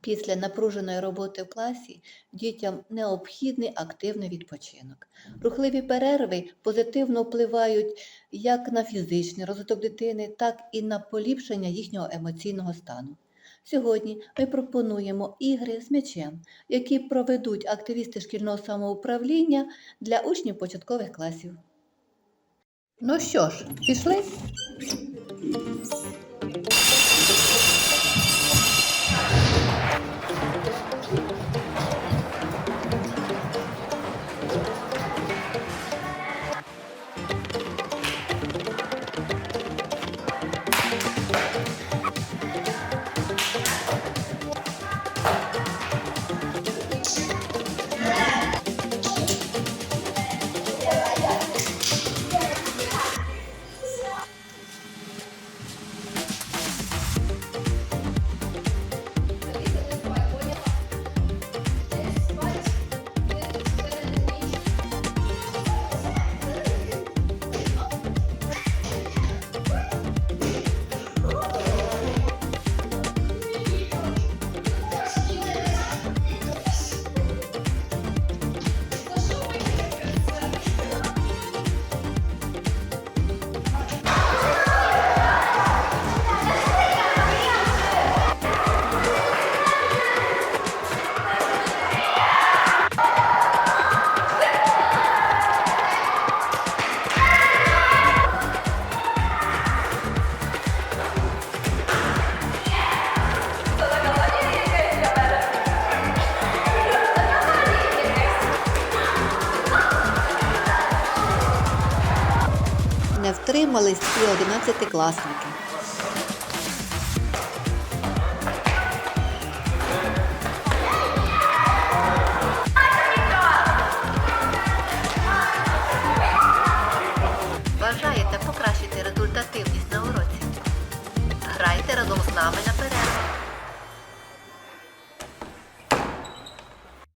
Після напруженої роботи в класі дітям необхідний активний відпочинок. Рухливі перерви позитивно впливають як на фізичний розвиток дитини, так і на поліпшення їхнього емоційного стану. Сьогодні ми пропонуємо ігри з м'ячем, які проведуть активісти шкільного самоуправління для учнів початкових класів. Ну що ж, пішли? Не втримались і одинадцятикласники. Бажаєте покращити результативність на уроці? Грайте разом з нами на.